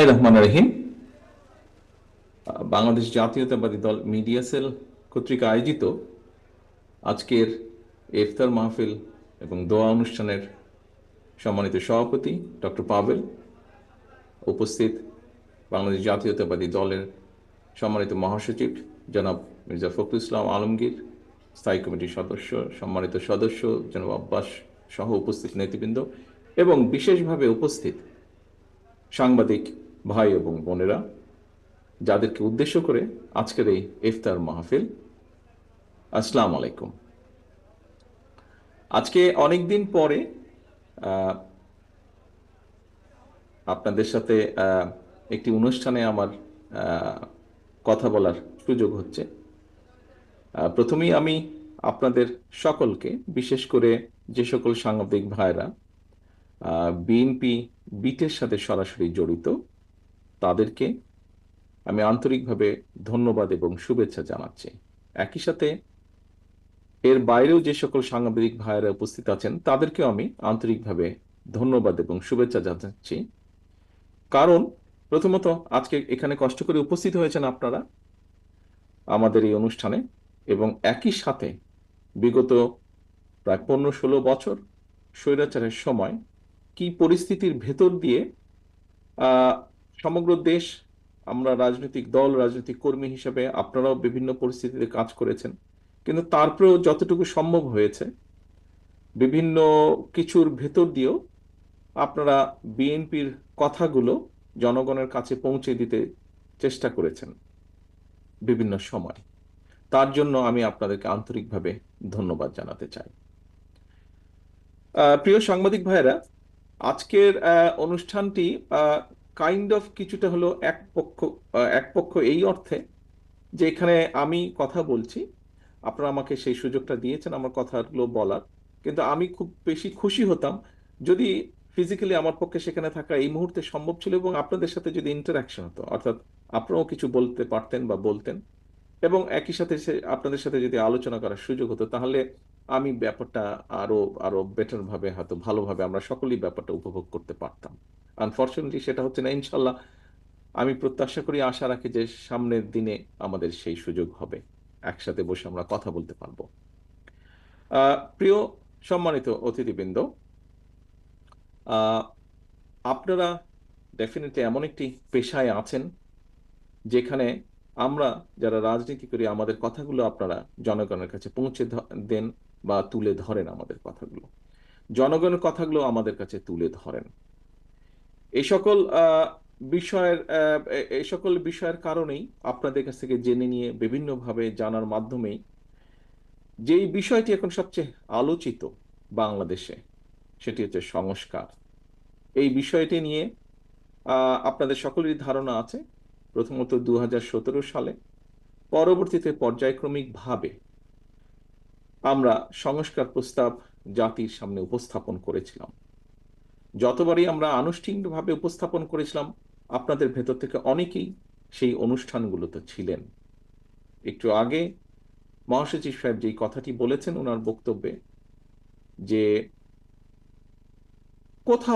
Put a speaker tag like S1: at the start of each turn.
S1: বিসমিল্লাহ রহমান রহিম। বাংলাদেশ জাতীয়তাবাদী দল মিডিয়া সেল কর্তৃক আয়োজিত আজকের ইফতার মাহফিল এবং দোয়া অনুষ্ঠানের সম্মানিত সভাপতি ডক্টর পাবেল উপস্থিত বাংলাদেশ জাতীয়তাবাদী দলের সম্মানিত মহাসচিব জনাব মির্জা ফখরুল ইসলাম আলমগীর, স্থায়ী কমিটির সদস্য, সম্মানিত সদস্য জনাব আব্বাস সহ উপস্থিত নেতৃবৃন্দ এবং বিশেষভাবে উপস্থিত সাংবাদিক ভাই এবং বোনেরা, যাদেরকে উদ্দেশ্য করে আজকের এই ইফতার মাহফিল, আসসালাম আলাইকুম। আজকে অনেক দিন পরে আপনাদের সাথে একটি অনুষ্ঠানে আমার কথা বলার সুযোগ হচ্ছে। প্রথমেই আমি আপনাদের সকলকে, বিশেষ করে যে সকল সাংবাদিক ভাইরা বিএনপি বিটের সাথে সরাসরি জড়িত তাদেরকে আমি আন্তরিকভাবে ধন্যবাদ এবং শুভেচ্ছা জানাচ্ছি। একই সাথে এর বাইরেও যে সকল সাংবাদিক ভাইয়েরা উপস্থিত আছেন, তাদেরকেও আমি আন্তরিকভাবে ধন্যবাদ এবং শুভেচ্ছা জানাচ্ছি। কারণ প্রথমত আজকে এখানে কষ্ট করে উপস্থিত হয়েছেন আপনারা আমাদের এই অনুষ্ঠানে এবং একই সাথে বিগত প্রায় পনেরো ষোলো বছর স্বৈরাচারের সময় কি পরিস্থিতির ভেতর দিয়ে সমগ্র দেশ আমরা রাজনৈতিক দল, রাজনৈতিক কর্মী হিসেবে আপনারাও বিভিন্ন পরিস্থিতিতে কাজ করেছেন। কিন্তু তারপরেও যতটুকু সম্ভব হয়েছে, বিভিন্ন কিছুর ভেতর দিয়েও আপনারা বিএনপির কথাগুলো জনগণের কাছে পৌঁছে দিতে চেষ্টা করেছেন বিভিন্ন সময়। তার জন্য আমি আপনাদেরকে আন্তরিকভাবে ধন্যবাদ জানাতে চাই। প্রিয় সাংবাদিক ভাইয়েরা, আজকের অনুষ্ঠানটি কাইন্ড অফ কিছুটা হলো এক পক্ষ এক পক্ষ এই অর্থে যে এখানে আমি কথা বলছি, আপনারা আমাকে সেই সুযোগটা দিয়েছেন আমার কথাগুলো বলার। কিন্তু আমি খুব বেশি খুশি হতাম যদি ফিজিক্যালি আমার পক্ষে সেখানে থাকা এই মুহূর্তে সম্ভব ছিল এবং আপনাদের সাথে যদি ইন্টারাকশন হতো, অর্থাৎ আপনারাও কিছু বলতে পারতেন বা বলতেন এবং একই সাথে আপনাদের সাথে যদি আলোচনা করার সুযোগ হতো, তাহলে আমি ব্যাপারটা আরও আরও বেটার ভাবে হয়তো ভালোভাবে আমরা সকলেই ব্যাপারটা উপভোগ করতে পারতাম। আনফর্চুনেটলি সেটা হচ্ছে না ইনশাল্লাহ আমি প্রত্যাশা করি, আশা রাখি যে সামনের দিনে আমাদের সেই সুযোগ হবে। একসাথে বসে আমরা কথা বলতে পারব। প্রিয় সম্মানিত অতিথিবৃন্দ আপনারা ডেফিনেটলি এমন একটি পেশায় আছেন, যেখানে আমরা যারা রাজনীতি করি, আমাদের কথাগুলো আপনারা জনগণের কাছে পৌঁছে দেন বা তুলে ধরেন আমাদের কথাগুলো। জনগণের কথাগুলো আমাদের কাছে তুলে ধরেন। এই সকল বিষয়ের এই সকল বিষয়ের কারণেই আপনাদের কাছ থেকে জেনে নিয়ে বিভিন্নভাবে জানার মাধ্যমেই যেই বিষয়টি এখন সবচেয়ে আলোচিত বাংলাদেশে, সেটি হচ্ছে সংস্কার। এই বিষয়টি নিয়ে আপনাদের সকলেরই ধারণা আছে, প্রথমত দু হাজার সতেরো সালে পরবর্তীতে পর্যায়ক্রমিকভাবে আমরা সংস্কার প্রস্তাব জাতির সামনে উপস্থাপন করেছিলাম। যতবারই আমরা আনুষ্ঠানিকভাবে উপস্থাপন করেছিলাম, আপনাদের ভেতর থেকে অনেকেই সেই অনুষ্ঠানগুলোতে ছিলেন। একটু আগে মহাসচিব সাহেব যেই কথাটি বলেছেন, ওনার বক্তব্যে যে কোথাও